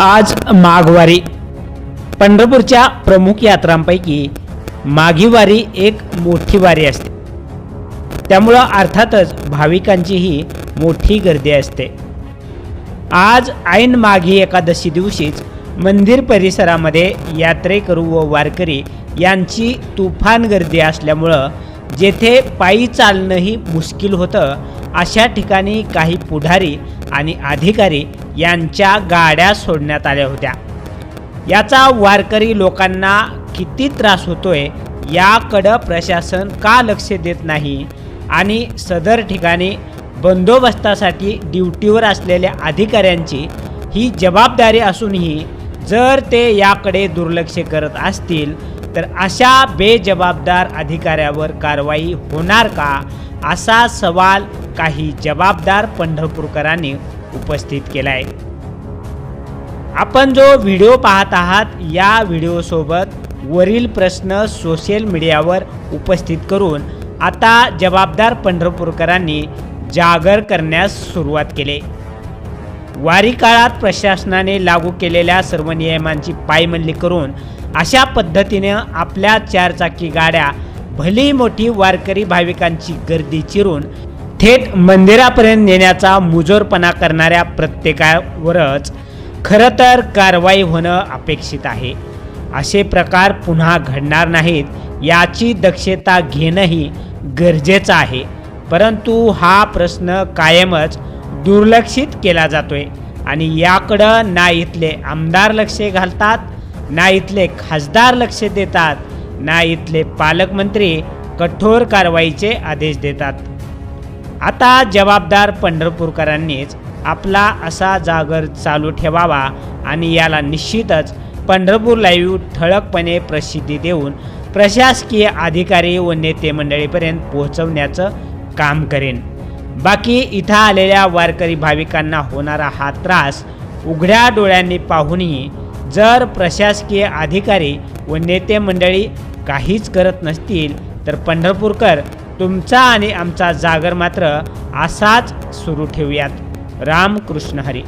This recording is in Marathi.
आज माघवारी. पंढरपूरच्या प्रमुख यात्रांपैकी माघी वारी एक मोठी वारी असते. त्यामुळं अर्थातच भाविकांचीही मोठी गर्दी असते. आज ऐन माघी एकादशी दिवशीच मंदिर परिसरामध्ये यात्रेकरू व वारकरी यांची तुफान गर्दी असल्यामुळं जेथे पायी चालणंही मुश्किल होतं अशा ठिकाणी काही पुढारी आणि अधिकारी यांच्या गाड्या सोडण्यात आल्या होत्या. याचा वारकरी लोकांना किती त्रास होतोय याकडं प्रशासन का लक्ष देत नाही आणि सदर ठिकाणी बंदोबस्तासाठी ड्युटीवर असलेल्या अधिकाऱ्यांची ही जबाबदारी असूनही जर ते याकडे दुर्लक्ष करत असतील तर अशा बेजबाबदार अधिकाऱ्यावर कारवाई होणार का? असा सवाल काही जबाबदार पंढरपूरकरांनी उपस्थित केला आहे आपण जो व्हिडिओ पाहत आहात या व्हिडिओसोबत वरील प्रश्न सोशल मीडियावर उपस्थित करून आता जबाबदार पंढरपूरकरांनी जागर करण्यास सुरुवात केले. वारी काळात प्रशासनाने लागू केलेल्या सर्व नियमांची पायमल्ली करून अशा पद्धतीने आपल्या चारचाकी गाड्या भली मोठी वारकरी भाविकांची गर्दी चिरून थेट मंदिरापर्यंत नेण्याचा मुजोरपणा करणाऱ्या प्रत्येकावरच खरं तर कारवाई होणं अपेक्षित आहे. असे प्रकार पुन्हा घडणार नाहीत याची दक्षता घेणंही गरजेचं आहे. परंतु हा प्रश्न कायमच दुर्लक्षित केला जातोय आणि याकडं ना इथले आमदार लक्ष घालतात ना इथले खासदार लक्ष देतात ना इथले पालकमंत्री कठोर कारवाईचे आदेश देतात. आता जबाबदार पंढरपूरकरांनीच आपला असा जागर चालू ठेवावा आणि याला निश्चितच पंढरपूर लाईव्ह ठळकपणे प्रसिद्धी देऊन प्रशासकीय अधिकारी व नेते मंडळीपर्यंत पोहोचवण्याचं काम करेन. बाकी इथं आलेल्या वारकरी भाविकांना होणारा हा त्रास उघड्या डोळ्यांनी पाहूनही जर प्रशासकीय अधिकारी व नेते मंडळी काहीच करत नसतील तर पंढरपूरकर तुमचा आणि आमचा जागर मात्र असाच सुरू ठेवूयात. रामकृष्ण हरी.